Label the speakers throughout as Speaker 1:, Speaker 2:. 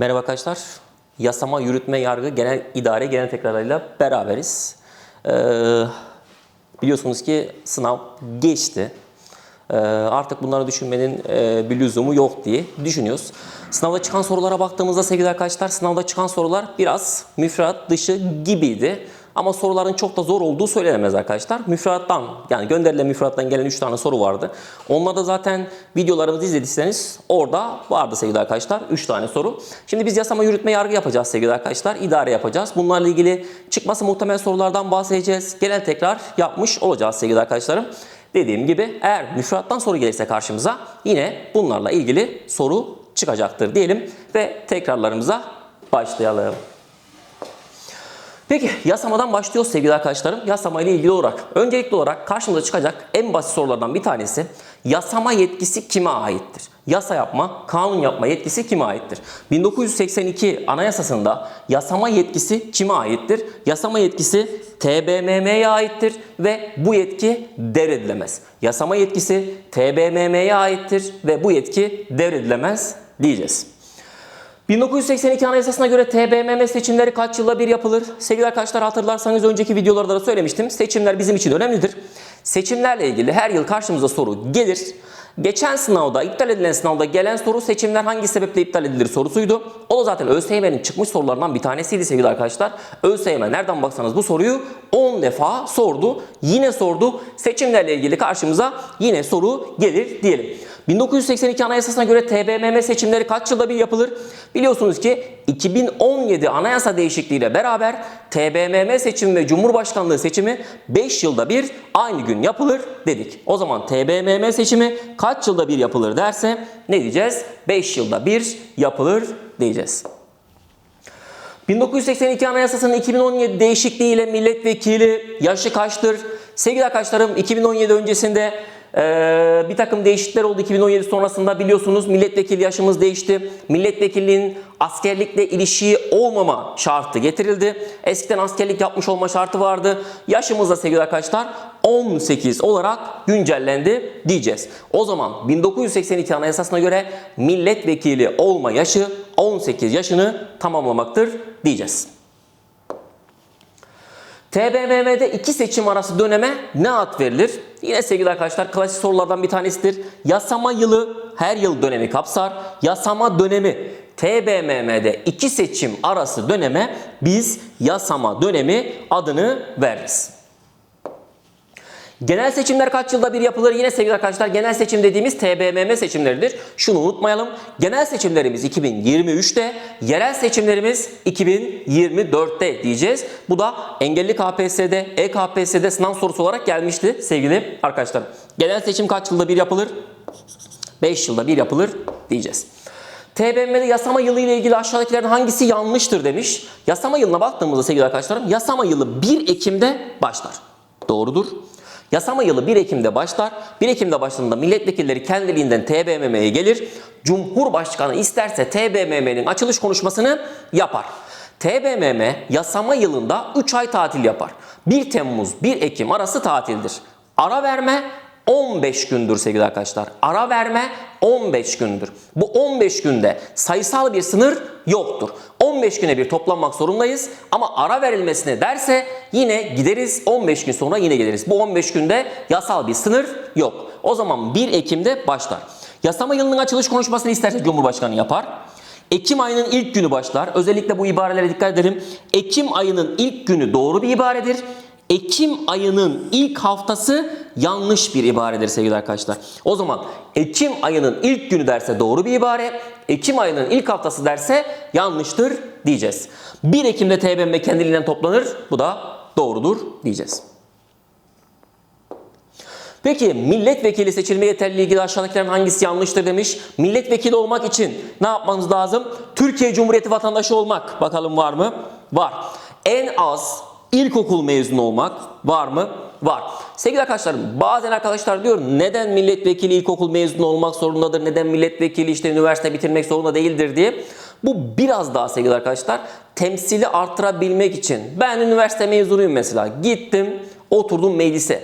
Speaker 1: Merhaba arkadaşlar. Yasama, yürütme, yargı, genel idare, genel tekrarlarıyla beraberiz. Ee, biliyorsunuz ki sınav geçti. Ee, artık bunları düşünmenin e, bir lüzumu yok diye düşünüyoruz. Sınavda çıkan sorulara baktığımızda sevgili arkadaşlar, sınavda çıkan sorular biraz müfredat dışı gibiydi. Ama soruların çok da zor olduğu söylenemez arkadaşlar. Müfredattan yani gönderilen müfredattan gelen 3 tane soru vardı. Onlar da zaten videolarımızı izlediyseniz orada vardı sevgili arkadaşlar 3 tane soru. Şimdi biz yasama yürütme yargı yapacağız sevgili arkadaşlar. İdare yapacağız. Bunlarla ilgili çıkması muhtemel sorulardan bahsedeceğiz. Genel tekrar yapmış olacağız sevgili arkadaşlarım. Dediğim gibi eğer müfredattan soru gelirse karşımıza yine bunlarla ilgili soru çıkacaktır diyelim ve tekrarlarımıza başlayalım. Peki yasamadan başlıyoruz sevgili arkadaşlarım. Yasama ile ilgili olarak öncelikli olarak karşımıza çıkacak en basit sorulardan bir tanesi yasama yetkisi kime aittir? Yasa yapma, kanun yapma yetkisi kime aittir? 1982 Anayasası'nda yasama yetkisi kime aittir? Yasama yetkisi TBMM'ye aittir ve bu yetki devredilemez. Yasama yetkisi TBMM'ye aittir ve bu yetki devredilemez diyeceğiz. 1982 Anayasası'na göre TBMM seçimleri kaç yılda bir yapılır? Sevgili arkadaşlar hatırlarsanız önceki videolarda da söylemiştim. Seçimler bizim için önemlidir. Seçimlerle ilgili her yıl karşımıza soru gelir. Geçen sınavda, iptal edilen sınavda gelen soru seçimler hangi sebeple iptal edilir sorusuydu. O da zaten ÖSYM'nin çıkmış sorularından bir tanesiydi sevgili arkadaşlar. ÖSYM nereden baksanız bu soruyu 10 defa sordu. Yine sordu. Seçimlerle ilgili karşımıza yine soru gelir diyelim. 1982 Anayasası'na göre TBMM seçimleri kaç yılda bir yapılır? Biliyorsunuz ki 2017 anayasa değişikliğiyle beraber TBMM seçimi ve Cumhurbaşkanlığı seçimi 5 yılda bir aynı gün yapılır dedik. O zaman TBMM seçimi kaç yılda bir yapılır derse ne diyeceğiz? 5 yılda bir yapılır diyeceğiz. 1982 Anayasası'nın 2017 değişikliğiyle milletvekili yaşı kaçtır? Sevgili arkadaşlarım 2017 öncesinde ee, bir takım değişiklikler oldu 2017 sonrasında biliyorsunuz milletvekili yaşımız değişti. Milletvekilliğinin askerlikle ilişiği olmama şartı getirildi. Eskiden askerlik yapmış olma şartı vardı. Yaşımız da sevgili arkadaşlar 18 olarak güncellendi diyeceğiz. O zaman 1982 Anayasası'na göre milletvekili olma yaşı 18 yaşını tamamlamaktır diyeceğiz. TBMM'de iki seçim arası döneme ne ad verilir? Yine sevgili arkadaşlar klasik sorulardan bir tanesidir. Yasama yılı her yıl dönemi kapsar. Yasama dönemi TBMM'de iki seçim arası döneme biz yasama dönemi adını veririz. Genel seçimler kaç yılda bir yapılır? Yine sevgili arkadaşlar genel seçim dediğimiz TBMM seçimleridir. Şunu unutmayalım. Genel seçimlerimiz 2023'te, yerel seçimlerimiz 2024'te diyeceğiz. Bu da engelli KPSS'de, EKPSS'de sınav sorusu olarak gelmişti sevgili arkadaşlar. Genel seçim kaç yılda bir yapılır? 5 yılda bir yapılır diyeceğiz. TBMM'de yasama yılı ile ilgili aşağıdakilerin hangisi yanlıştır demiş. Yasama yılına baktığımızda sevgili arkadaşlarım yasama yılı 1 Ekim'de başlar. Doğrudur. Yasama yılı 1 Ekim'de başlar. 1 Ekim'de başladığında milletvekilleri kendiliğinden TBMM'ye gelir. Cumhurbaşkanı isterse TBMM'nin açılış konuşmasını yapar. TBMM yasama yılında 3 ay tatil yapar. 1 Temmuz 1 Ekim arası tatildir. Ara verme 15 gündür sevgili arkadaşlar. Ara verme 15 gündür. Bu 15 günde sayısal bir sınır yoktur. 15 güne bir toplanmak zorundayız ama ara verilmesine derse yine gideriz 15 gün sonra yine geliriz. Bu 15 günde yasal bir sınır yok. O zaman 1 Ekim'de başlar. Yasama yılının açılış konuşmasını isterse Cumhurbaşkanı yapar. Ekim ayının ilk günü başlar. Özellikle bu ibarelere dikkat edelim. Ekim ayının ilk günü doğru bir ibaredir. Ekim ayının ilk haftası yanlış bir ibaredir sevgili arkadaşlar. O zaman Ekim ayının ilk günü derse doğru bir ibare, Ekim ayının ilk haftası derse yanlıştır diyeceğiz. 1 Ekim'de TBMM kendiliğinden toplanır. Bu da doğrudur diyeceğiz. Peki milletvekili seçilme yeterliliği ilgili aşağıdakilerin hangisi yanlıştır demiş. Milletvekili olmak için ne yapmanız lazım? Türkiye Cumhuriyeti vatandaşı olmak. Bakalım var mı? Var. En az ilkokul mezunu olmak var mı? Var. Sevgili arkadaşlarım bazen arkadaşlar diyor neden milletvekili ilkokul mezunu olmak zorundadır? Neden milletvekili işte üniversite bitirmek zorunda değildir diye. Bu biraz daha sevgili arkadaşlar temsili artırabilmek için. Ben üniversite mezunuyum mesela. Gittim oturdum meclise.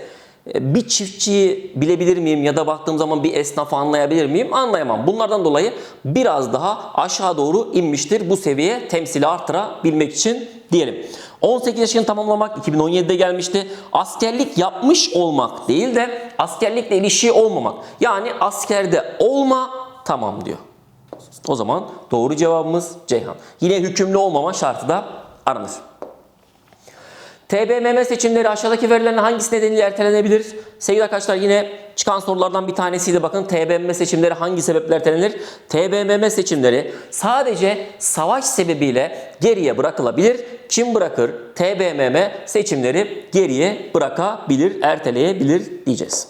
Speaker 1: E, Bir çiftçiyi bilebilir miyim ya da baktığım zaman bir esnafı anlayabilir miyim? Anlayamam. Bunlardan dolayı biraz daha aşağı doğru inmiştir bu seviye temsili artırabilmek için diyelim. 18 yaşını tamamlamak 2017'de gelmişti. Askerlik yapmış olmak değil de askerlikle ilişiği olmamak. Yani askerde olma tamam diyor. O zaman doğru cevabımız Ceyhan. Yine hükümlü olmama şartı da aranır. TBMM seçimleri aşağıdaki verilerin hangisi nedeniyle ertelenebilir? Sevgili arkadaşlar yine çıkan sorulardan bir tanesiydi. Bakın TBMM seçimleri hangi sebeple ertelenir? TBMM seçimleri sadece savaş sebebiyle geriye bırakılabilir. Kim bırakır? TBMM seçimleri geriye bırakabilir, erteleyebilir diyeceğiz.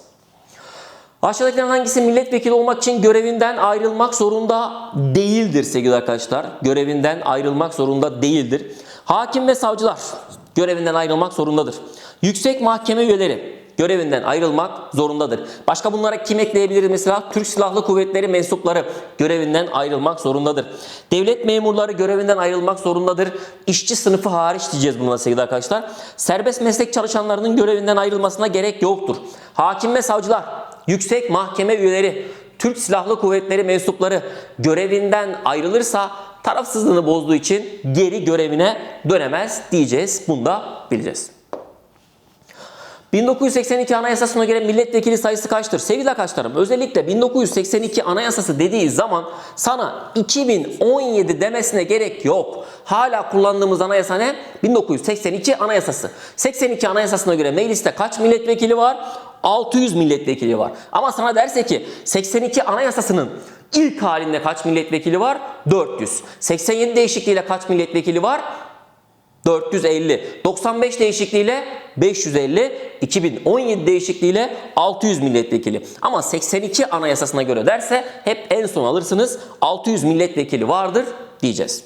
Speaker 1: Aşağıdakilerin hangisi milletvekili olmak için görevinden ayrılmak zorunda değildir sevgili arkadaşlar? Görevinden ayrılmak zorunda değildir. Hakim ve savcılar görevinden ayrılmak zorundadır. Yüksek mahkeme üyeleri görevinden ayrılmak zorundadır. Başka bunlara kim ekleyebiliriz? Mesela Türk Silahlı Kuvvetleri mensupları görevinden ayrılmak zorundadır. Devlet memurları görevinden ayrılmak zorundadır. İşçi sınıfı hariç diyeceğiz buna sevgili arkadaşlar. Serbest meslek çalışanlarının görevinden ayrılmasına gerek yoktur. Hakim ve savcılar yüksek mahkeme üyeleri, Türk Silahlı Kuvvetleri mensupları görevinden ayrılırsa tarafsızlığını bozduğu için geri görevine dönemez diyeceğiz. Bunu da bileceğiz. 1982 Anayasası'na göre milletvekili sayısı kaçtır? Sevgili arkadaşlarım özellikle 1982 Anayasası dediği zaman sana 2017 demesine gerek yok. Hala kullandığımız anayasa ne? 1982 Anayasası. 82 Anayasası'na göre mecliste kaç milletvekili var? 600 milletvekili var. Ama sana derse ki 82 Anayasası'nın ilk halinde kaç milletvekili var? 400. 87 değişikliğiyle kaç milletvekili var? 450. 95 değişikliğiyle 550. 2017 değişikliğiyle 600 milletvekili. Ama 82 anayasasına göre derse hep en son alırsınız 600 milletvekili vardır diyeceğiz.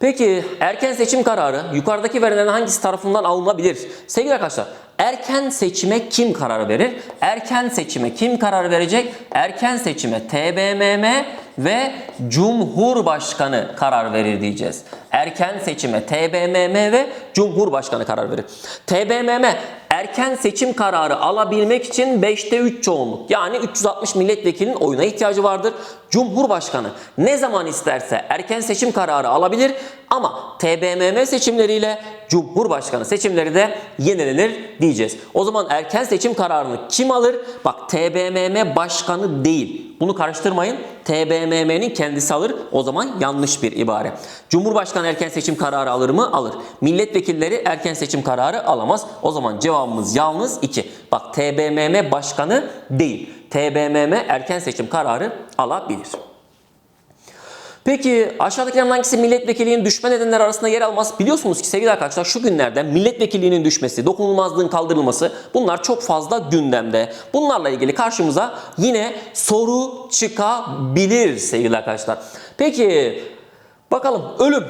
Speaker 1: Peki erken seçim kararı yukarıdaki verilen hangisi tarafından alınabilir? Sevgili arkadaşlar erken seçime kim karar verir? Erken seçime kim karar verecek? Erken seçime TBMM ve Cumhurbaşkanı karar verir diyeceğiz. Erken seçime TBMM ve Cumhurbaşkanı karar verir. TBMM erken seçim kararı alabilmek için 5'te 3 çoğunluk yani 360 milletvekilinin oyuna ihtiyacı vardır. Cumhurbaşkanı ne zaman isterse erken seçim kararı alabilir ama TBMM seçimleriyle Cumhurbaşkanı seçimleri de yenilenir diyeceğiz. O zaman erken seçim kararını kim alır? Bak TBMM başkanı değil. Bunu karıştırmayın. TBMM'nin kendisi alır. O zaman yanlış bir ibare. Cumhurbaşkanı erken seçim kararı alır mı? Alır. Milletvekilleri erken seçim kararı alamaz. O zaman cevabımız yalnız 2. Bak TBMM başkanı değil. TBMM erken seçim kararı alabilir. Peki aşağıdakilerin hangisi milletvekilliğinin düşme nedenleri arasında yer almaz? Biliyorsunuz ki sevgili arkadaşlar şu günlerde milletvekilliğinin düşmesi, dokunulmazlığın kaldırılması bunlar çok fazla gündemde. Bunlarla ilgili karşımıza yine soru çıkabilir sevgili arkadaşlar. Peki bakalım ölüm.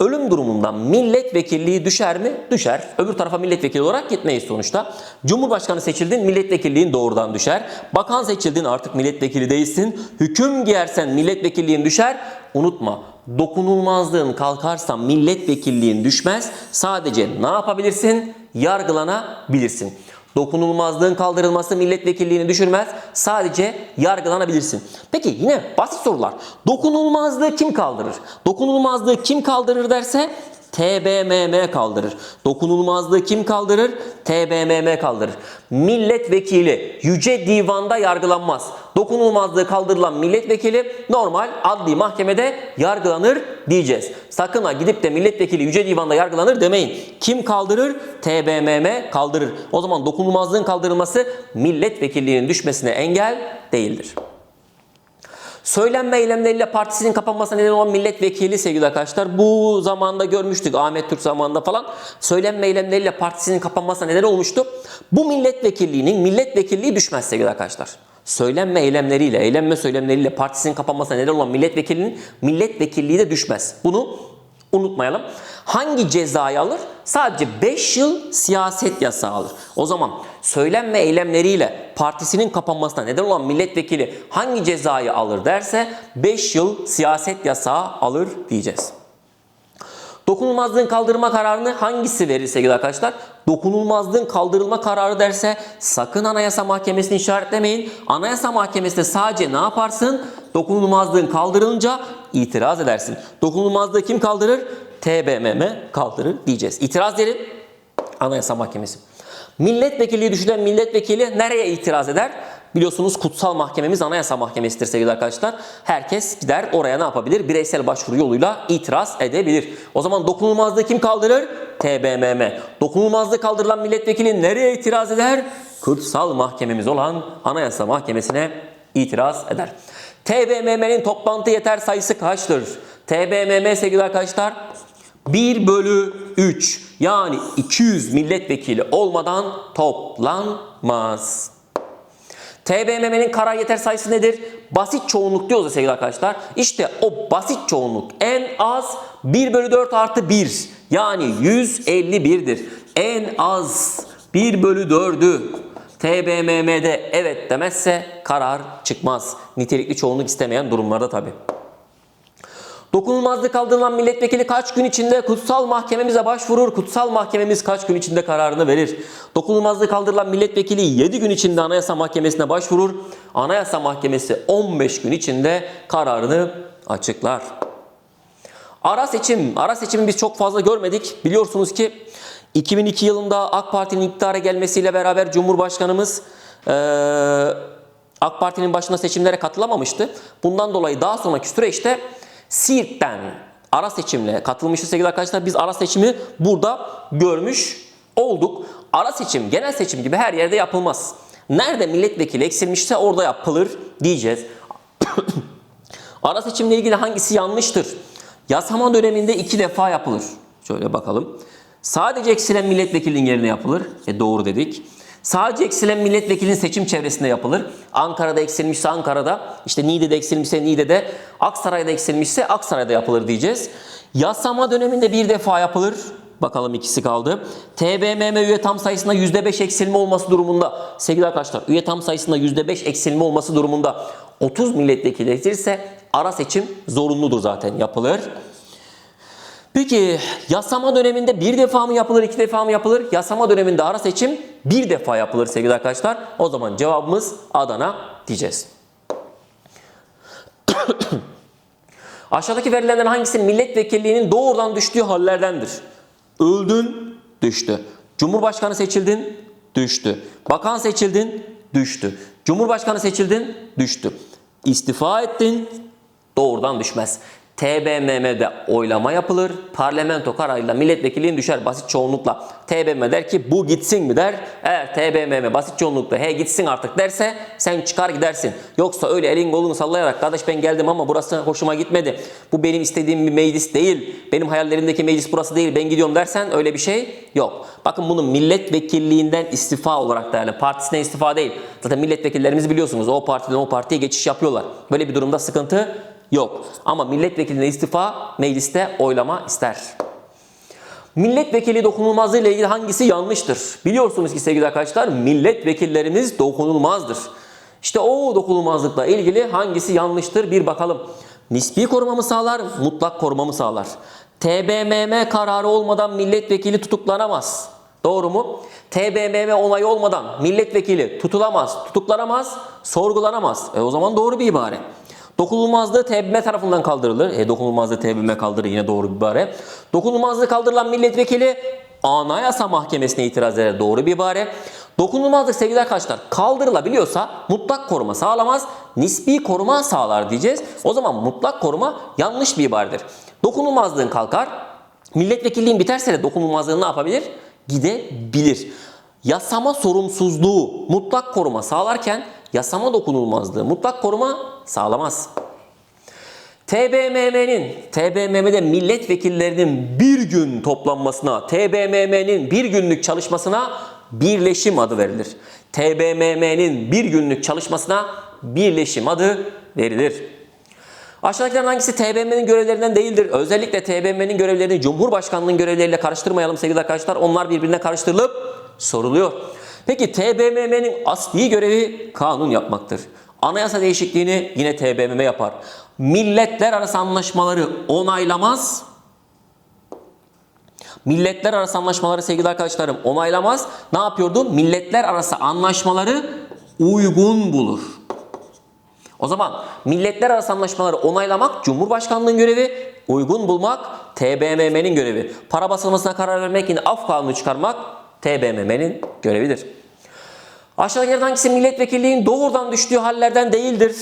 Speaker 1: Ölüm durumunda milletvekilliği düşer mi? Düşer. Öbür tarafa milletvekili olarak gitmeyiz sonuçta. Cumhurbaşkanı seçildin milletvekilliğin doğrudan düşer. Bakan seçildin artık milletvekili değilsin. Hüküm giyersen milletvekilliğin düşer. Unutma dokunulmazlığın kalkarsa milletvekilliğin düşmez. Sadece ne yapabilirsin? Yargılanabilirsin. Dokunulmazlığın kaldırılması milletvekilliğini düşürmez. Sadece yargılanabilirsin. Peki yine basit sorular. Dokunulmazlığı kim kaldırır? Dokunulmazlığı kim kaldırır derse TBMM kaldırır. Dokunulmazlığı kim kaldırır? TBMM kaldırır. Milletvekili yüce divanda yargılanmaz. Dokunulmazlığı kaldırılan milletvekili normal adli mahkemede yargılanır diyeceğiz. Sakın ha gidip de milletvekili yüce divanda yargılanır demeyin. Kim kaldırır? TBMM kaldırır. O zaman dokunulmazlığın kaldırılması milletvekilliğinin düşmesine engel değildir. Söylenme eylemleriyle partisinin kapanmasına neden olan milletvekili sevgili arkadaşlar. Bu zamanda görmüştük Ahmet Türk zamanında falan. Söylenme eylemleriyle partisinin kapanmasına neden olmuştu. Bu milletvekilliğinin milletvekilliği düşmez sevgili arkadaşlar. Söylenme eylemleriyle, eylemle söylemleriyle partisinin kapanmasına neden olan milletvekilinin milletvekilliği de düşmez. Bunu unutmayalım. Hangi cezayı alır? Sadece 5 yıl siyaset yasağı alır. O zaman söylem ve eylemleriyle partisinin kapanmasına neden olan milletvekili hangi cezayı alır derse 5 yıl siyaset yasağı alır diyeceğiz. Dokunulmazlığın kaldırma kararını hangisi verir sevgili arkadaşlar? Dokunulmazlığın kaldırılma kararı derse sakın Anayasa Mahkemesi'ni işaretlemeyin. Anayasa Mahkemesi'nde sadece ne yaparsın? Dokunulmazlığın kaldırılınca itiraz edersin. Dokunulmazlığı kim kaldırır? TBMM kaldırır diyeceğiz. İtiraz derin Anayasa Mahkemesi. Milletvekilliği düşülen milletvekili nereye itiraz eder? Biliyorsunuz kutsal mahkememiz Anayasa Mahkemesi'dir sevgili arkadaşlar. Herkes gider oraya ne yapabilir? Bireysel başvuru yoluyla itiraz edebilir. O zaman dokunulmazlığı kim kaldırır? TBMM. Dokunulmazlığı kaldırılan milletvekili nereye itiraz eder? Kutsal mahkememiz olan Anayasa Mahkemesi'ne itiraz eder. TBMM'nin toplantı yeter sayısı kaçtır? TBMM sevgili arkadaşlar 1 bölü 3 yani 200 milletvekili olmadan toplanmaz. TBMM'nin karar yeter sayısı nedir? Basit çoğunluk diyoruz ya sevgili arkadaşlar. İşte o basit çoğunluk en az 1 bölü 4 artı 1 yani 151'dir. En az 1 bölü 4'ü TBMM'de evet demezse karar çıkmaz. Nitelikli çoğunluk istemeyen durumlarda tabii. Dokunulmazlık kaldırılan milletvekili kaç gün içinde kutsal mahkememize başvurur? Kutsal mahkememiz kaç gün içinde kararını verir? Dokunulmazlık kaldırılan milletvekili 7 gün içinde Anayasa Mahkemesi'ne başvurur. Anayasa Mahkemesi 15 gün içinde kararını açıklar. Ara seçim. Ara seçimi biz çok fazla görmedik. Biliyorsunuz ki 2002 yılında AK Parti'nin iktidara gelmesiyle beraber Cumhurbaşkanımız eee, AK Parti'nin başına seçimlere katılamamıştı. Bundan dolayı daha sonraki süreçte Siirt'ten ara seçimle katılmıştı sevgili arkadaşlar. Biz ara seçimi burada görmüş olduk. Ara seçim genel seçim gibi her yerde yapılmaz. Nerede milletvekili eksilmişse orada yapılır diyeceğiz. Ara seçimle ilgili hangisi yanlıştır? Yasama döneminde iki defa yapılır. Şöyle bakalım. Sadece eksilen milletvekilinin yerine yapılır. E doğru dedik. Sadece eksilen milletvekilinin seçim çevresinde yapılır. Ankara'da eksilmişse Ankara'da, işte Niğde'de eksilmişse Niğde'de, Aksaray'da eksilmişse Aksaray'da yapılır diyeceğiz. Yasama döneminde bir defa yapılır. Bakalım ikisi kaldı. TBMM üye tam sayısında %5 eksilme olması durumunda sevgili arkadaşlar üye tam sayısında %5 eksilme olması durumunda 30 milletvekili eksilirse ara seçim zorunludur zaten yapılır. Peki yasama döneminde bir defa mı yapılır, iki defa mı yapılır? Yasama döneminde ara seçim bir defa yapılır sevgili arkadaşlar. O zaman cevabımız Adana diyeceğiz. Aşağıdaki verilerden hangisi milletvekilliğinin doğrudan düştüğü hallerdendir? Öldün, düştü. Cumhurbaşkanı seçildin, düştü. Bakan seçildin, düştü. Cumhurbaşkanı seçildin, düştü. İstifa ettin, doğrudan düşmez. TBMM'de oylama yapılır. Parlamento kararıyla milletvekilliğin düşer basit çoğunlukla. TBMM der ki bu gitsin mi der. Eğer TBMM basit çoğunlukla he gitsin artık derse sen çıkar gidersin. Yoksa öyle elin kolunu sallayarak kardeş ben geldim ama burası hoşuma gitmedi. Bu benim istediğim bir meclis değil. Benim hayallerimdeki meclis burası değil. Ben gidiyorum dersen öyle bir şey yok. Bakın bunu milletvekilliğinden istifa olarak değerli. Partisinden istifa değil. Zaten milletvekillerimiz biliyorsunuz o partiden o partiye geçiş yapıyorlar. Böyle bir durumda sıkıntı yok. Ama milletvekiline istifa mecliste oylama ister. Milletvekili dokunulmazlığı ile ilgili hangisi yanlıştır? Biliyorsunuz ki sevgili arkadaşlar milletvekillerimiz dokunulmazdır. İşte o dokunulmazlıkla ilgili hangisi yanlıştır bir bakalım. Nispi korumamı sağlar, mutlak korumamı sağlar. TBMM kararı olmadan milletvekili tutuklanamaz. Doğru mu? TBMM onayı olmadan milletvekili tutulamaz, tutuklanamaz, sorgulanamaz. E o zaman doğru bir ibare. Dokunulmazlığı TBMM tarafından kaldırılır. E dokunulmazlığı TBMM kaldırır yine doğru bir ibare. Dokunulmazlığı kaldırılan milletvekili Anayasa Mahkemesi'ne itiraz eder. Doğru bir ibare. Dokunulmazlık sevgili arkadaşlar kaldırılabiliyorsa mutlak koruma sağlamaz, nispi koruma sağlar diyeceğiz. O zaman mutlak koruma yanlış bir ibaredir. Dokunulmazlığın kalkar, milletvekilliğin biterse de dokunulmazlığın ne yapabilir? Gidebilir. Yasama sorumsuzluğu mutlak koruma sağlarken yasama dokunulmazlığı mutlak koruma sağlamaz. TBMM'nin, TBMM'de milletvekillerinin bir gün toplanmasına, TBMM'nin bir günlük çalışmasına birleşim adı verilir. TBMM'nin bir günlük çalışmasına birleşim adı verilir. Aşağıdakilerden hangisi TBMM'nin görevlerinden değildir? Özellikle TBMM'nin görevlerini Cumhurbaşkanlığının görevleriyle karıştırmayalım sevgili arkadaşlar. Onlar birbirine karıştırılıp soruluyor. Peki TBMM'nin asli görevi kanun yapmaktır. Anayasa değişikliğini yine TBMM yapar. Milletler arası anlaşmaları onaylamaz, Milletler arası anlaşmaları sevgili arkadaşlarım onaylamaz. Ne yapıyordu? Milletler arası anlaşmaları uygun bulur. O zaman milletler arası anlaşmaları onaylamak Cumhurbaşkanlığının görevi, uygun bulmak TBMM'nin görevi. Para basılmasına karar vermek yine af kanunu çıkarmak TBMM'nin görevidir. Aşağıdakilerden hangisi milletvekilliğin doğrudan düştüğü hallerden değildir?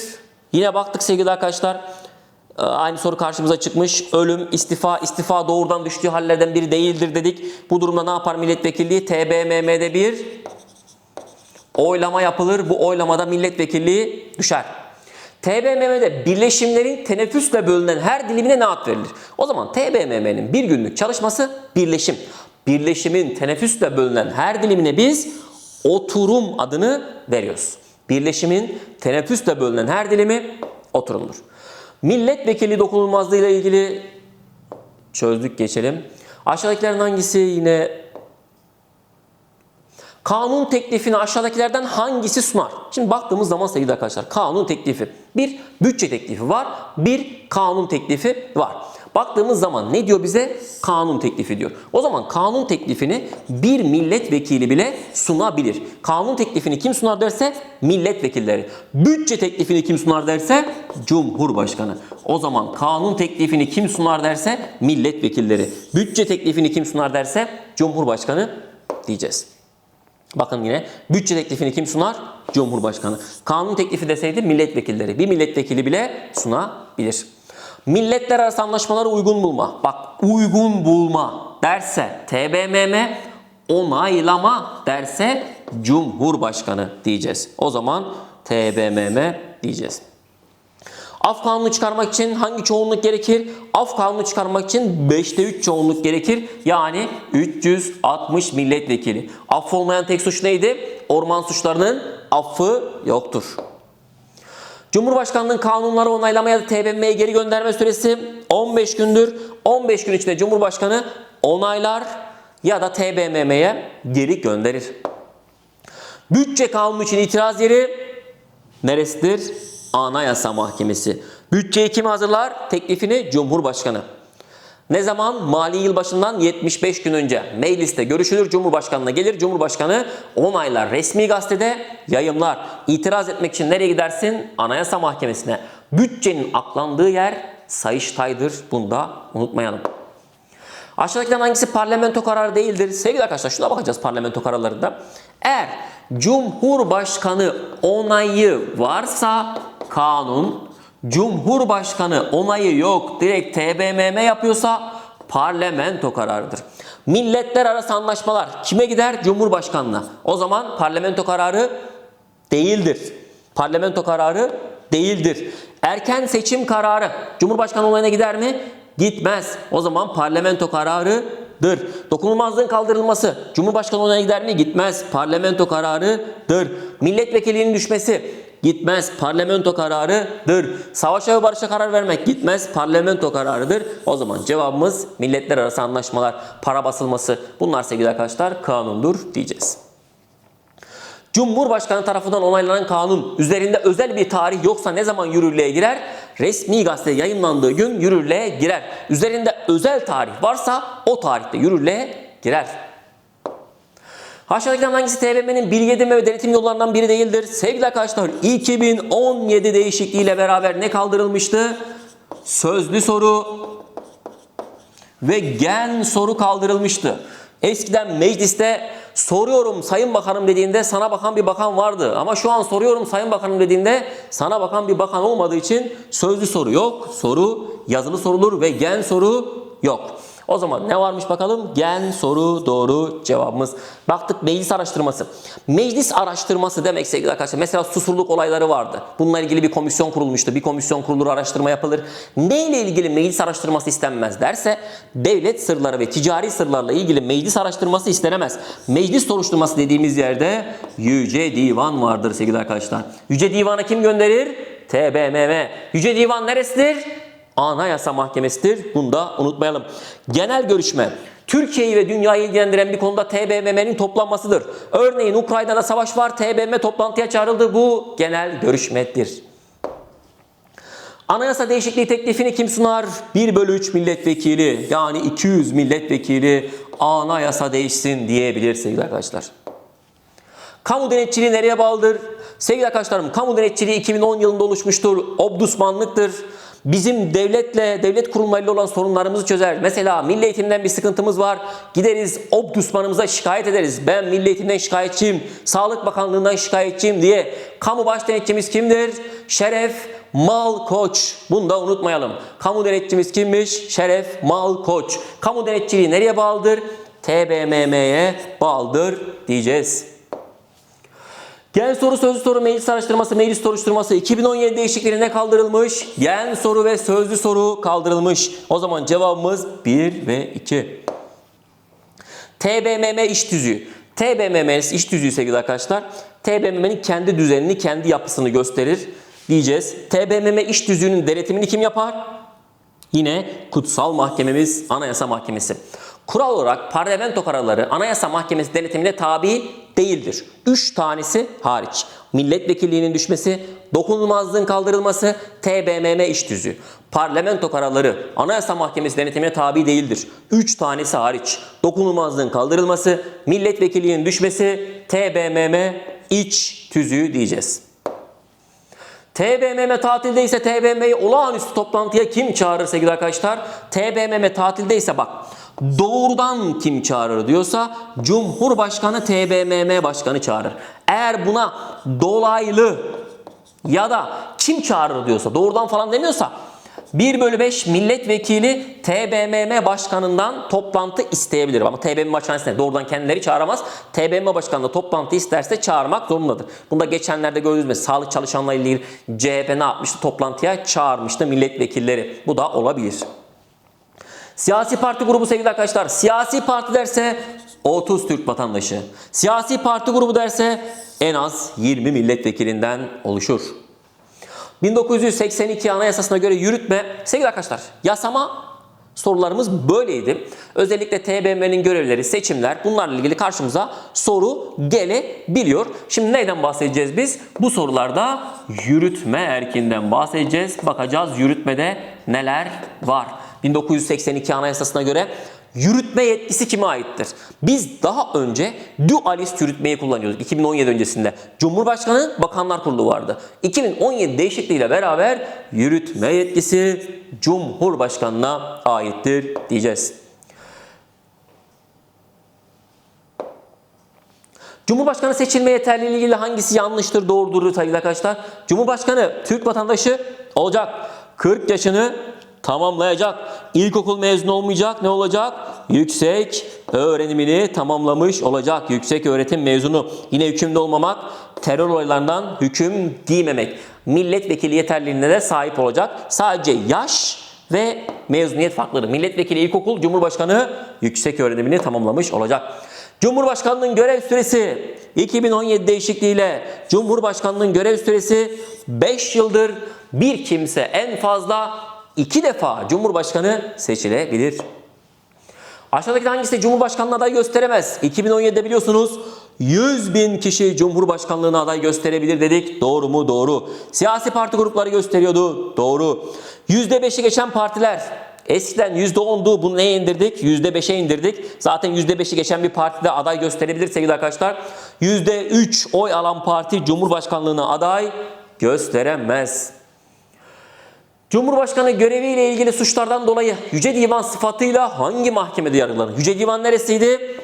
Speaker 1: Yine baktık sevgili arkadaşlar. Ee, Aynı soru karşımıza çıkmış. Ölüm, istifa, istifa doğrudan düştüğü hallerden biri değildir dedik. Bu durumda ne yapar milletvekilliği? TBMM'de bir oylama yapılır. Bu oylamada milletvekilliği düşer. TBMM'de birleşimlerin teneffüsle bölünen her dilimine ne ad verilir? O zaman TBMM'nin bir günlük çalışması birleşim. Birleşimin teneffüsle bölünen her dilimine biz oturum adını veriyoruz. Birleşimin teneffüsle bölünen her dilimi oturumdur. Milletvekili dokunulmazlığı ile ilgili çözdük geçelim. Aşağıdakilerin hangisi yine Kanun teklifini aşağıdakilerden hangisi sunar? Şimdi baktığımız zaman sevgili arkadaşlar kanun teklifi. Bir bütçe teklifi var, bir kanun teklifi var. Baktığımız zaman ne diyor bize? Kanun teklifi diyor. O zaman kanun teklifini bir milletvekili bile sunabilir. Kanun teklifini kim sunar derse milletvekilleri. Bütçe teklifini kim sunar derse Cumhurbaşkanı. O zaman kanun teklifini kim sunar derse milletvekilleri. Bütçe teklifini kim sunar derse Cumhurbaşkanı diyeceğiz. Bakın yine bütçe teklifini kim sunar? Cumhurbaşkanı. Kanun teklifi deseydi milletvekilleri. Bir milletvekili bile sunabilir. Milletler arası anlaşmaları uygun bulma. Bak uygun bulma derse TBMM, onaylama derse Cumhurbaşkanı diyeceğiz. O zaman TBMM diyeceğiz. Af kanunu çıkarmak için hangi çoğunluk gerekir? Af kanunu çıkarmak için 5'te 3 çoğunluk gerekir. Yani 360 milletvekili. Aff olmayan tek suç neydi? Orman suçlarının affı yoktur. Cumhurbaşkanlığının kanunları onaylamaya da TBMM'ye geri gönderme süresi 15 gündür. 15 gün içinde Cumhurbaşkanı onaylar ya da TBMM'ye geri gönderir. Bütçe kanunu için itiraz yeri neresidir? Anayasa Mahkemesi. Bütçeyi kim hazırlar? Teklifini Cumhurbaşkanı. Ne zaman? Mali yıl başından 75 gün önce mecliste görüşülür, Cumhurbaşkanı'na gelir. Cumhurbaşkanı onaylar, resmi gazetede yayımlar. İtiraz etmek için nereye gidersin? Anayasa Mahkemesi'ne. Bütçenin aklandığı yer Sayıştay'dır. Bunu da unutmayalım. Aşağıdakilerden hangisi parlamento kararı değildir? Sevgili arkadaşlar şuna bakacağız parlamento kararlarında. Eğer Cumhurbaşkanı onayı varsa kanun, Cumhurbaşkanı onayı yok direkt TBMM yapıyorsa parlamento kararıdır. Milletler arası anlaşmalar kime gider? Cumhurbaşkanına. O zaman parlamento kararı değildir. Parlamento kararı değildir. Erken seçim kararı Cumhurbaşkanı onayına gider mi? Gitmez. O zaman parlamento kararıdır. Dokunulmazlığın kaldırılması Cumhurbaşkanı onayına gider mi? Gitmez. Parlamento kararıdır. Milletvekilliğinin düşmesi gitmez. Parlamento kararıdır. Savaşa ve barışa karar vermek gitmez. Parlamento kararıdır. O zaman cevabımız milletler arası anlaşmalar, para basılması bunlar sevgili arkadaşlar kanundur diyeceğiz. Cumhurbaşkanı tarafından onaylanan kanun üzerinde özel bir tarih yoksa ne zaman yürürlüğe girer? Resmi gazete yayınlandığı gün yürürlüğe girer. Üzerinde özel tarih varsa o tarihte yürürlüğe girer. Aşağıdakilerden hangisi TBMM'nin bilgi edinme ve denetim yollarından biri değildir? Sevgili arkadaşlar 2017 değişikliğiyle beraber ne kaldırılmıştı? Sözlü soru ve gen soru kaldırılmıştı. Eskiden mecliste soruyorum sayın bakanım dediğinde sana bakan bir bakan vardı. Ama şu an soruyorum sayın bakanım dediğinde sana bakan bir bakan olmadığı için sözlü soru yok. Soru yazılı sorulur ve gen soru yok. O zaman ne varmış bakalım? Gen soru doğru cevabımız. Baktık meclis araştırması. Meclis araştırması demek sevgili arkadaşlar. Mesela susurluk olayları vardı. Bununla ilgili bir komisyon kurulmuştu. Bir komisyon kurulur araştırma yapılır. Neyle ilgili meclis araştırması istenmez derse devlet sırları ve ticari sırlarla ilgili meclis araştırması istenemez. Meclis soruşturması dediğimiz yerde Yüce Divan vardır sevgili arkadaşlar. Yüce Divan'a kim gönderir? TBMM. Yüce Divan neresidir? Anayasa Mahkemesi'dir. Bunu da unutmayalım. Genel görüşme. Türkiye'yi ve dünyayı ilgilendiren bir konuda TBMM'nin toplanmasıdır. Örneğin Ukrayna'da savaş var, TBMM toplantıya çağrıldı. Bu genel görüşmedir. Anayasa değişikliği teklifini kim sunar? 1 bölü 3 milletvekili yani 200 milletvekili anayasa değişsin diyebilir sevgili arkadaşlar. Kamu denetçiliği nereye bağlıdır? Sevgili arkadaşlarım, kamu denetçiliği 2010 yılında oluşmuştur. Obdusmanlıktır. Bizim devletle, devlet kurumlarıyla olan sorunlarımızı çözer. Mesela milli eğitimden bir sıkıntımız var. Gideriz obdusmanımıza şikayet ederiz. Ben milli eğitimden şikayetçiyim, Sağlık Bakanlığı'ndan şikayetçiyim diye. Kamu baş denetçimiz kimdir? Şeref Mal Koç. Bunu da unutmayalım. Kamu denetçimiz kimmiş? Şeref Mal Koç. Kamu denetçiliği nereye bağlıdır? TBMM'ye bağlıdır diyeceğiz. Gen soru sözlü soru meclis araştırması meclis soruşturması 2017 değişikliğine kaldırılmış. Gen soru ve sözlü soru kaldırılmış. O zaman cevabımız 1 ve 2. TBMM iş tüzüğü. TBMM iş tüzüğü sevgili arkadaşlar. TBMM'nin kendi düzenini, kendi yapısını gösterir diyeceğiz. TBMM iş tüzüğünün denetimini kim yapar? Yine kutsal mahkememiz Anayasa Mahkemesi. Kural olarak parlamento kararları Anayasa Mahkemesi denetimine tabi değildir. Üç tanesi hariç. Milletvekilliğinin düşmesi, dokunulmazlığın kaldırılması, TBMM iş tüzüğü. Parlamento kararları Anayasa Mahkemesi denetimine tabi değildir. Üç tanesi hariç. Dokunulmazlığın kaldırılması, milletvekilliğinin düşmesi, TBMM iç tüzüğü diyeceğiz. TBMM tatildeyse TBMM'yi olağanüstü toplantıya kim çağırır sevgili arkadaşlar? TBMM tatildeyse bak doğrudan kim çağırır diyorsa Cumhurbaşkanı TBMM Başkanı çağırır. Eğer buna dolaylı ya da kim çağırır diyorsa doğrudan falan demiyorsa 1 bölü 5 milletvekili TBMM başkanından toplantı isteyebilir. Ama TBMM başkanı. Doğrudan kendileri çağıramaz. TBMM başkanı da toplantı isterse çağırmak zorundadır. Bunda geçenlerde gördüğünüz gibi sağlık çalışanlarıyla ilgili CHP ne yapmıştı? Toplantıya çağırmıştı milletvekilleri. Bu da olabilir. Siyasi parti grubu sevgili arkadaşlar. Siyasi parti derse 30 Türk vatandaşı. Siyasi parti grubu derse en az 20 milletvekilinden oluşur. 1982 Anayasasına göre yürütme, sevgili arkadaşlar yasama sorularımız böyleydi. Özellikle TBMM'nin görevleri, seçimler bunlarla ilgili karşımıza soru gelebiliyor. Şimdi neyden bahsedeceğiz biz? Bu sorularda yürütme erkinden bahsedeceğiz. Bakacağız yürütmede neler var. 1982 Anayasasına göre yürütme yetkisi kime aittir? Biz daha önce dualist yürütmeyi kullanıyorduk 2017 öncesinde. Cumhurbaşkanı Bakanlar Kurulu vardı. 2017 değişikliğiyle beraber yürütme yetkisi Cumhurbaşkanına aittir diyeceğiz. Cumhurbaşkanı seçilme yeterliliği ile hangisi yanlıştır, doğrudur sevgili arkadaşlar? Cumhurbaşkanı Türk vatandaşı olacak. 40 yaşını tamamlayacak. İlkokul mezunu olmayacak. Ne olacak? Yüksek öğrenimini tamamlamış olacak. Yüksek öğretim mezunu. Yine hükümde olmamak, terör olaylarından hüküm giymemek. Milletvekili yeterliliğine de sahip olacak. Sadece yaş ve mezuniyet farkları. Milletvekili ilkokul, Cumhurbaşkanı yüksek öğrenimini tamamlamış olacak. Cumhurbaşkanlığının görev süresi 2017 değişikliğiyle Cumhurbaşkanlığının görev süresi 5 yıldır bir kimse en fazla 2 defa Cumhurbaşkanı seçilebilir. Aşağıdaki hangisi Cumhurbaşkanlığı aday gösteremez? 2017'de biliyorsunuz 100 bin kişi Cumhurbaşkanlığına aday gösterebilir dedik. Doğru mu? Doğru. Siyasi parti grupları gösteriyordu. Doğru. %5'i geçen partiler Eskiden %10'du bunu neye indirdik? %5'e indirdik. Zaten %5'i geçen bir partide aday gösterebilir sevgili arkadaşlar. %3 oy alan parti Cumhurbaşkanlığına aday gösteremez. Cumhurbaşkanı göreviyle ilgili suçlardan dolayı Yüce Divan sıfatıyla hangi mahkemede yargılanır? Yüce Divan neresiydi?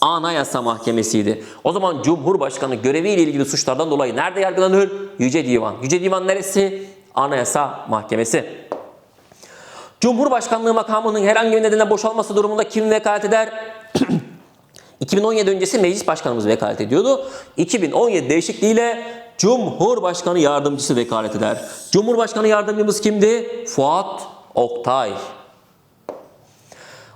Speaker 1: Anayasa Mahkemesi'ydi. O zaman Cumhurbaşkanı göreviyle ilgili suçlardan dolayı nerede yargılanır? Yüce Divan. Yüce Divan neresi? Anayasa Mahkemesi. Cumhurbaşkanlığı makamının herhangi bir nedenle boşalması durumunda kim vekalet eder? 2017 öncesi meclis başkanımız vekalet ediyordu. 2017 değişikliğiyle Cumhurbaşkanı yardımcısı vekalet eder. Cumhurbaşkanı yardımcımız kimdi? Fuat Oktay.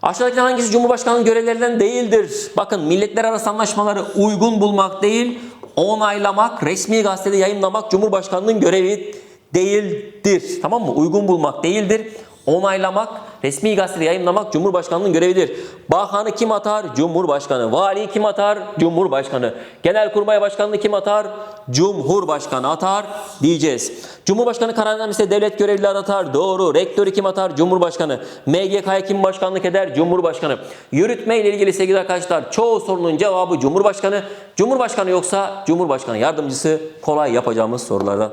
Speaker 1: Aşağıdaki hangisi Cumhurbaşkanı'nın görevlerinden değildir? Bakın milletler arası anlaşmaları uygun bulmak değil, onaylamak, resmi gazetede yayınlamak Cumhurbaşkanı'nın görevi değildir. Tamam mı? Uygun bulmak değildir, onaylamak, resmi gazetede yayınlamak Cumhurbaşkanlığının görevidir. Bakanı kim atar? Cumhurbaşkanı. Vali kim atar? Cumhurbaşkanı. Genelkurmay Başkanlığı kim atar? Cumhurbaşkanı atar diyeceğiz. Cumhurbaşkanı kararnamesi devlet görevlileri atar. Doğru. Rektörü kim atar? Cumhurbaşkanı. MGK'ya kim başkanlık eder? Cumhurbaşkanı. Yürütme ile ilgili sevgili arkadaşlar çoğu sorunun cevabı Cumhurbaşkanı. Cumhurbaşkanı yoksa Cumhurbaşkanı yardımcısı kolay yapacağımız sorulardan.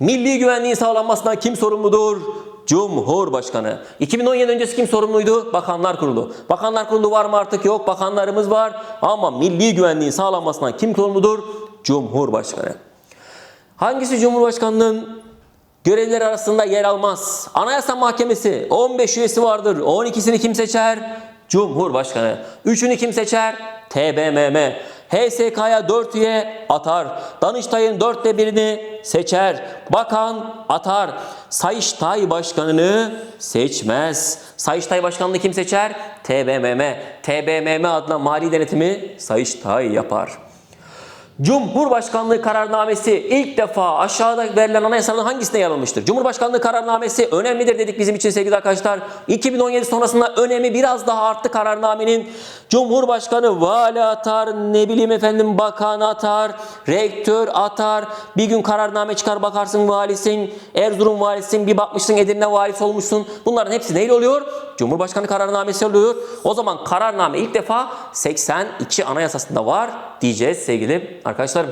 Speaker 1: Milli güvenliğin sağlanmasından kim sorumludur? Cumhurbaşkanı. 2017 öncesi kim sorumluydu? Bakanlar Kurulu. Bakanlar Kurulu var mı artık? Yok. Bakanlarımız var. Ama milli güvenliğin sağlanmasından kim sorumludur? Cumhurbaşkanı. Hangisi Cumhurbaşkanının görevleri arasında yer almaz? Anayasa Mahkemesi 15 üyesi vardır. 12'sini kim seçer? Cumhurbaşkanı. 3'ünü kim seçer? TBMM. HSK'ya 4 üye atar. Danıştay'ın 4'te birini seçer. Bakan atar. Sayıştay Başkanı'nı seçmez. Sayıştay Başkanı'nı kim seçer? TBMM. TBMM adına mali denetimi Sayıştay yapar. Cumhurbaşkanlığı kararnamesi ilk defa aşağıda verilen anayasaların hangisine yer almıştır? Cumhurbaşkanlığı kararnamesi önemlidir dedik bizim için sevgili arkadaşlar. 2017 sonrasında önemi biraz daha arttı kararnamenin. Cumhurbaşkanı vali atar, ne bileyim efendim bakan atar, rektör atar. Bir gün kararname çıkar bakarsın valisin, Erzurum valisin, bir bakmışsın Edirne valisi olmuşsun. Bunların hepsi neyle oluyor? Cumhurbaşkanı kararnamesi oluyor. O zaman kararname ilk defa 82 anayasasında var diyeceğiz sevgili arkadaşlarım.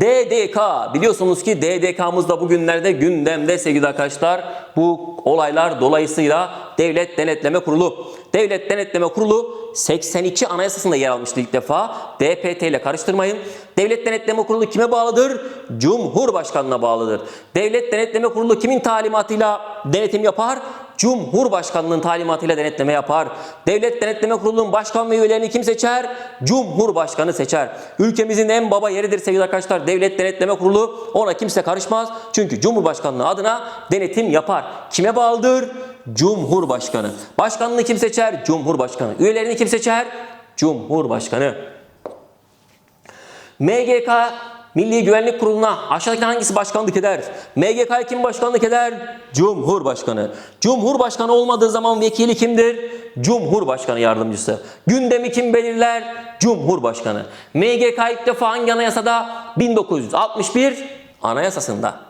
Speaker 1: DDK biliyorsunuz ki DDK'mız da bugünlerde gündemde sevgili arkadaşlar. Bu olaylar dolayısıyla Devlet Denetleme Kurulu. Devlet Denetleme Kurulu 82 anayasasında yer almıştı ilk defa. DPT ile karıştırmayın. Devlet Denetleme Kurulu kime bağlıdır? Cumhurbaşkanına bağlıdır. Devlet Denetleme Kurulu kimin talimatıyla denetim yapar? Cumhurbaşkanlığının talimatıyla denetleme yapar. Devlet Denetleme Kurulu'nun başkan ve üyelerini kim seçer? Cumhurbaşkanı seçer. Ülkemizin en baba yeridir sevgili arkadaşlar. Devlet Denetleme Kurulu ona kimse karışmaz. Çünkü Cumhurbaşkanlığı adına denetim yapar. Kime bağlıdır? Cumhurbaşkanı. Başkanlığı kim seçer? Cumhurbaşkanı. Üyelerini kim seçer? Cumhurbaşkanı. MGK Milli Güvenlik Kurulu'na aşağıdaki hangisi başkanlık eder? MGK kim başkanlık eder? Cumhurbaşkanı. Cumhurbaşkanı olmadığı zaman vekili kimdir? Cumhurbaşkanı yardımcısı. Gündemi kim belirler? Cumhurbaşkanı. MGK ilk defa hangi anayasada? 1961 anayasasında.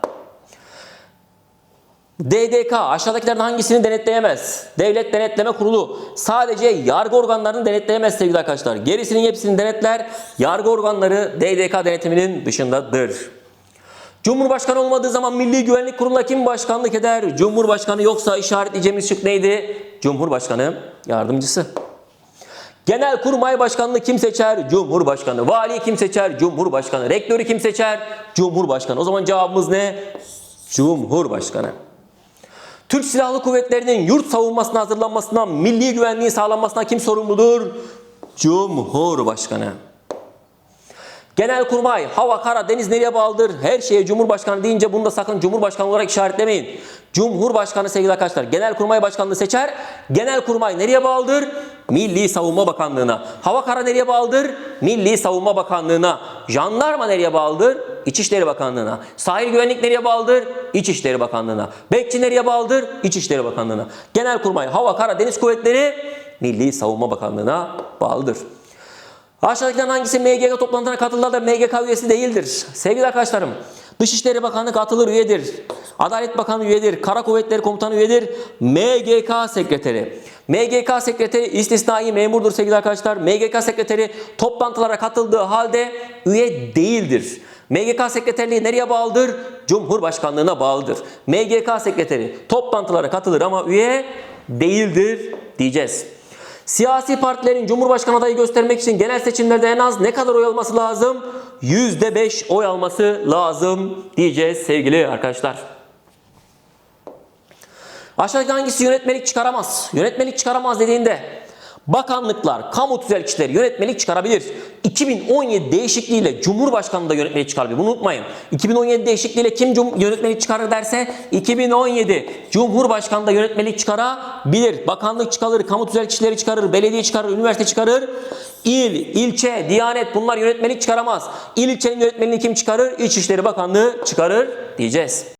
Speaker 1: DDK aşağıdakilerden hangisini denetleyemez? Devlet Denetleme Kurulu sadece yargı organlarını denetleyemez sevgili arkadaşlar. Gerisinin hepsini denetler. Yargı organları DDK denetiminin dışındadır. Cumhurbaşkanı olmadığı zaman Milli Güvenlik Kurulu'na kim başkanlık eder? Cumhurbaşkanı yoksa işaretleyeceğimiz şık neydi? Cumhurbaşkanı yardımcısı. Genelkurmay Başkanlığı kim seçer? Cumhurbaşkanı. Vali kim seçer? Cumhurbaşkanı. Rektörü kim seçer? Cumhurbaşkanı. O zaman cevabımız ne? Cumhurbaşkanı. Türk Silahlı Kuvvetleri'nin yurt savunmasına hazırlanmasından, milli güvenliği sağlanmasına kim sorumludur? Cumhurbaşkanı. Genelkurmay, hava, kara, deniz nereye bağlıdır? Her şeye Cumhurbaşkanı deyince bunu da sakın Cumhurbaşkanı olarak işaretlemeyin. Cumhurbaşkanı sevgili arkadaşlar Genelkurmay Başkanlığı seçer. Genelkurmay nereye bağlıdır? Milli Savunma Bakanlığı'na. Hava kara nereye bağlıdır? Milli Savunma Bakanlığı'na. Jandarma nereye bağlıdır? İçişleri Bakanlığı'na. Sahil güvenlik nereye bağlıdır? İçişleri Bakanlığı'na. Bekçi nereye bağlıdır? İçişleri Bakanlığı'na. Genelkurmay, hava, kara, deniz kuvvetleri Milli Savunma Bakanlığı'na bağlıdır. Aşağıdakilerden hangisi MGK toplantısına katılırlar da MGK üyesi değildir? Sevgili arkadaşlarım, Dışişleri Bakanlığı katılır üyedir. Adalet Bakanı üyedir. Kara Kuvvetleri Komutanı üyedir. MGK sekreteri. MGK sekreteri istisnai memurdur sevgili arkadaşlar. MGK sekreteri toplantılara katıldığı halde üye değildir. MGK sekreterliği nereye bağlıdır? Cumhurbaşkanlığına bağlıdır. MGK sekreteri toplantılara katılır ama üye değildir diyeceğiz. Siyasi partilerin Cumhurbaşkanı adayı göstermek için genel seçimlerde en az ne kadar oy alması lazım? %5 oy alması lazım diyeceğiz sevgili arkadaşlar. Aşağıdaki hangisi yönetmelik çıkaramaz? Yönetmelik çıkaramaz dediğinde bakanlıklar, kamu tüzel kişileri yönetmelik çıkarabilir. 2017 değişikliğiyle Cumhurbaşkanı da yönetmelik çıkarabilir. Bunu unutmayın. 2017 değişikliğiyle kim yönetmelik çıkarır derse 2017 Cumhurbaşkanı da yönetmelik çıkarabilir. Bakanlık çıkarır, kamu tüzel kişileri çıkarır, belediye çıkarır, üniversite çıkarır. İl, ilçe, diyanet bunlar yönetmelik çıkaramaz. İl ilçenin yönetmeliğini kim çıkarır? İçişleri Bakanlığı çıkarır diyeceğiz.